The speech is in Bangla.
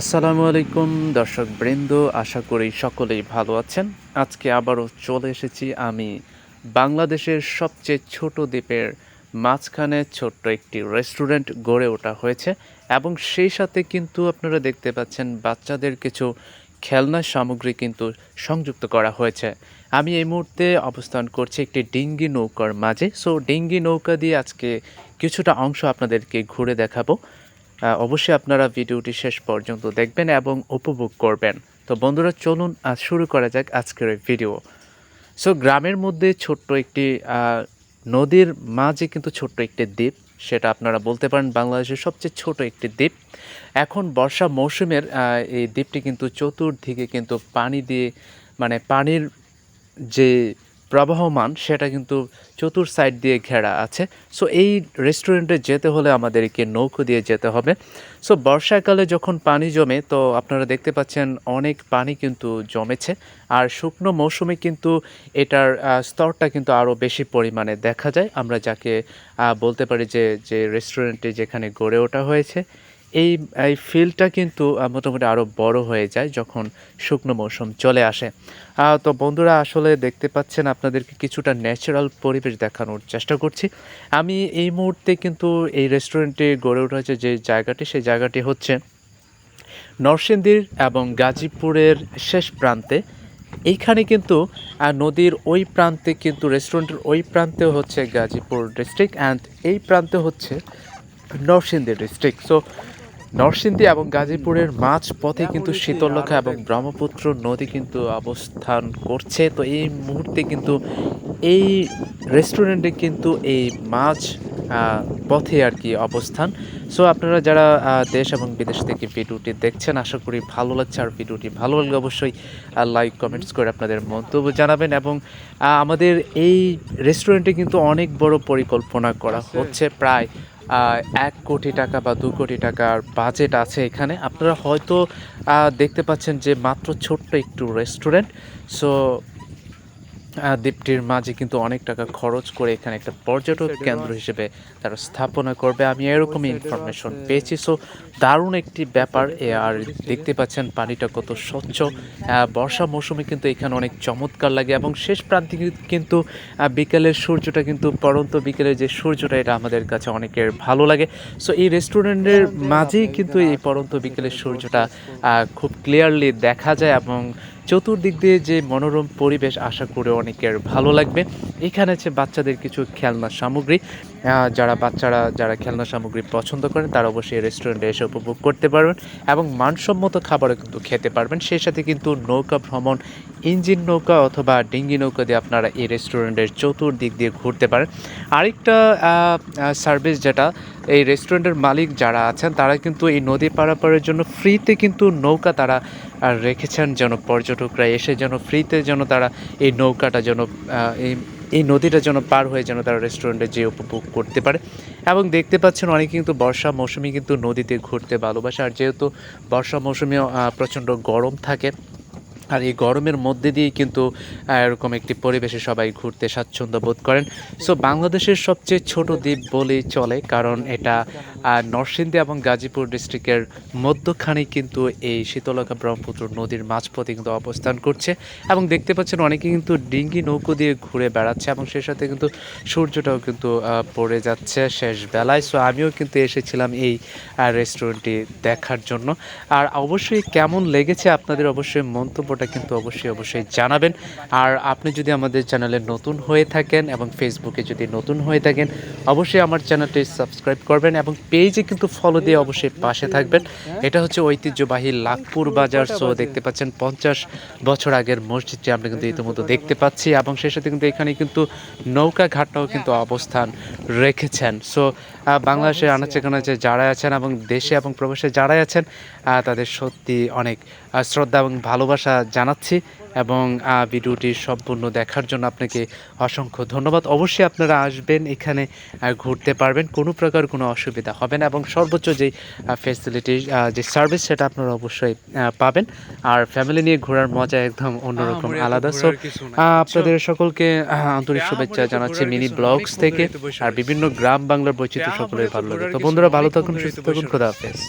আসসালামু আলাইকুম, দর্শক বৃন্দ, আশা করি সকলেই ভালো আছেন। আজকে আবারও চলে এসেছি আমি বাংলাদেশের সবচেয়ে ছোট দ্বীপের মাঝখানে ছোট্ট একটি রেস্টুরেন্ট গড়ে ওঠা হয়েছে এবং সেই সাথে কিন্তু আপনারা দেখতে পাচ্ছেন বাচ্চাদের কিছু খেলনা সামগ্রী কিন্তু সংযুক্ত করা হয়েছে। আমি এই মুহূর্তে অবস্থান করছি একটি ডিঙ্গি নৌকার মাঝে। সো ডিঙ্গি নৌকা দিয়ে আজকে কিছুটা অংশ আপনাদেরকে ঘুরে দেখাবো। অবশ্যই আপনারা ভিডিওটি শেষ পর্যন্ত দেখবেন এবং উপভোগ করবেন। তো বন্ধুরা, চলুন আজ শুরু করা যাক আজকের এই ভিডিও। সো গ্রামের মধ্যে ছোট্ট একটি নদীর মাঝে কিন্তু ছোট্ট একটি দ্বীপ, সেটা আপনারা বলতে পারেন বাংলাদেশের সবচেয়ে ছোট একটি দ্বীপ। এখন বর্ষা মৌসুমের এই দ্বীপটি কিন্তু চতুর্দিকে কিন্তু পানি দিয়ে মানে পানির যে প্রবাহমান, সেটা কিন্তু চতুর সাইড দিয়ে ঘেরা আছে। সো এই রেস্টুরেন্টে যেতে হলে আমাদেরকে নৌকো দিয়ে যেতে হবে। সো বর্ষাকালে যখন পানি জমে, তো আপনারা দেখতে পাচ্ছেন অনেক পানি কিন্তু জমেছে। আর শুকনো মৌসুমে কিন্তু এটার স্তরটা কিন্তু আরও বেশি পরিমাণে দেখা যায়। আমরা যাকে বলতে পারি যে যে রেস্টুরেন্টে যেখানে গড়ে ওঠা হয়েছে। এই এই ফিল্ডটা কিন্তু মোটামুটি আরও বড় হয়ে যায় যখন শুকনো মৌসুম চলে আসে। তো বন্ধুরা, আসলে দেখতে পাচ্ছেন আপনাদেরকে কিছুটা ন্যাচারাল পরিবেশ দেখানোর চেষ্টা করছি। আমি এই মুহূর্তে কিন্তু এই রেস্টুরেন্টে গড়ে উঠেছে যে জায়গাটি, সেই জায়গাটি হচ্ছে নরসিংদীর এবং গাজীপুরের শেষ প্রান্তে। এইখানে কিন্তু নদীর ওই প্রান্তে কিন্তু রেস্টুরেন্টের ওই প্রান্তে হচ্ছে গাজীপুর ডিস্ট্রিক্ট অ্যান্ড এই প্রান্তে হচ্ছে নরসিংদী ডিস্ট্রিক্ট সো নরসিংদী এবং গাজীপুরের মাঝ পথে কিন্তু শীতলক্ষা এবং ব্রহ্মপুত্র নদী কিন্তু অবস্থান করছে। তো এই মুহূর্তে কিন্তু এই রেস্টুরেন্টে কিন্তু এই আহ, পথে আর কি অবস্থান। সো আপনারা যারা দেশ এবং বিদেশ থেকে ভিডিওটি দেখছেন আশা করি ভালো লাগছে। আর ভিডিওটি ভালো লাগলে অবশ্যই লাইক কমেন্টস করে আপনাদের মন্তব্য জানাবেন এবং আমাদের এই রেস্টুরেন্টে কিন্তু অনেক বড় পরিকল্পনা করা হচ্ছে প্রায় এক কোটি টাকা বা দু কোটি টাকার বাজেট আছে এখানে। আপনারা হয়তো দেখতে পাচ্ছেন যে মাত্র ছোট্ট একটু রেস্টুরেন্ট সো দ্বীপটির মাঝে কিন্তু অনেক টাকা খরচ করে এখানে একটা পর্যটক কেন্দ্র হিসেবে তারা স্থাপনা করবে। আমি এরকমই ইনফরমেশন পেয়েছি। সো দারুণ একটি ব্যাপার। এ আর দেখতে পাচ্ছেন পানিটা কত স্বচ্ছ। বর্ষা মৌসুমে কিন্তু এখানে অনেক চমৎকার লাগে এবং শেষ প্রান্তে কিন্তু বিকেলের সূর্যটা কিন্তু পরন্ত বিকেলের যে সূর্যটা এটা আমাদের কাছে অনেকের ভালো লাগে। সো এই রেস্টুরেন্টের মাঝেই কিন্তু এই পরন্ত বিকেলের সূর্যটা খুব ক্লিয়ারলি দেখা যায় এবং চতুর্দিক দিয়ে যে মনোরম পরিবেশ আশা করে অনেকের ভালো লাগবে। এখানে আছে বাচ্চাদের কিছু খেলনা সামগ্রী। যারা বাচ্চারা, যারা খেলনা সামগ্রী পছন্দ করেন, তারা অবশ্যই রেস্টুরেন্টে এসে উপভোগ করতে পারবেন এবং মানসম্মত খাবারও কিন্তু খেতে পারবেন। সেই সাথে কিন্তু নৌকা ভ্রমণ, ইঞ্জিন নৌকা অথবা ডিঙ্গি নৌকা দিয়ে আপনারা এই রেস্টুরেন্টের চতুর্দিক দিয়ে ঘুরতে পারেন। আরেকটা সার্ভিস যেটা এই রেস্টুরেন্টের মালিক যারা আছেন, তারা কিন্তু এই নদী পারাপারের জন্য ফ্রিতে কিন্তু নৌকা তারা রেখেছেন। যেন পর্যটকরা এসে যেন ফ্রিতে যেন তারা এই নৌকাটা যেন এই এই নদীটা যেন পার হয়ে যেন তারা রেস্টুরেন্টে যেয়ে উপভোগ করতে পারে। এবং দেখতে পাচ্ছেন অনেকে কিন্তু বর্ষা মৌসুমে কিন্তু নদীতে ঘুরতে ভালোবাসে। আর যেহেতু বর্ষা মৌসুমে প্রচণ্ড গরম থাকে আর এই গরমের মধ্যে দিয়েই কিন্তু এরকম একটি পরিবেশে সবাই ঘুরতে স্বাচ্ছন্দ্য বোধ করেন। সো বাংলাদেশের সবচেয়ে ছোট দ্বীপ বলেই চলে, কারণ এটা নরসিংদী এবং গাজীপুর ডিস্ট্রিক্টের মধ্যখানেই কিন্তু এই শীতলকা ব্রহ্মপুত্র নদীর মাঝপথে কিন্তু অবস্থান করছে। এবং দেখতে পাচ্ছেন অনেকে কিন্তু ডিঙ্গি নৌকো দিয়ে ঘুরে বেড়াচ্ছে এবং সেই সাথে কিন্তু সূর্যটাও কিন্তু পড়ে যাচ্ছে শেষ বেলায়। সো আমিও কিন্তু এসেছিলাম এই রেস্টুরেন্টটি দেখার জন্য। আর অবশ্যই কেমন লেগেছে আপনাদের অবশ্যই মন্তব্যটা কিন্তু অবশ্যই অবশ্যই জানাবেন। আর আপনি যদি আমাদের চ্যানেলে নতুন হয়ে থাকেন এবং ফেসবুকে যদি নতুন হয়ে থাকেন, অবশ্যই আমার চ্যানেলটি সাবস্ক্রাইব করবেন এবং পেজে কিন্তু ফলো দিয়ে অবশ্যই পাশে থাকবেন। এটা হচ্ছে ঐতিহ্যবাহী লাখপুর বাজার। সো দেখতে পাচ্ছেন পঞ্চাশ বছর আগের মসজিদটি আমরা কিন্তু ইতিমধ্যে দেখতে পাচ্ছি এবং সেই সাথে কিন্তু এখানে কিন্তু নৌকা ঘাটটাও কিন্তু অবস্থান রেখেছেন। সো বাংলাদেশের আনাচে কানাচে যারাই আছেন এবং দেশে এবং প্রবেশে যারাই আছেন তাদের সত্যি অনেক শ্রদ্ধা এবং ভালোবাসা জানাচ্ছি। এবং ভিডিওটি সম্পূর্ণ দেখার জন্য আপনাকে অসংখ্য ধন্যবাদ। অবশ্যই আপনারা আসবেন এখানে ঘুরতে পারবেন। কোনো প্রকার কোনো অসুবিধা হবে না এবং সর্বোচ্চ যে ফেসিলিটি যে সার্ভিস সেটা আপনারা অবশ্যই পাবেন। আর ফ্যামিলি নিয়ে ঘোরার মজা একদম অন্যরকম আলাদা। সো আপনাদের সকলকে আন্তরিক শুভেচ্ছা জানাচ্ছি মিনি ব্লগস থেকে। আর বিভিন্ন গ্রাম বাংলার বৈচিত্র্য সকলের ভালো লাগে। তো বন্ধুরা ভালো থাকুন সুস্থ থাকুন খোদা হাফেজ।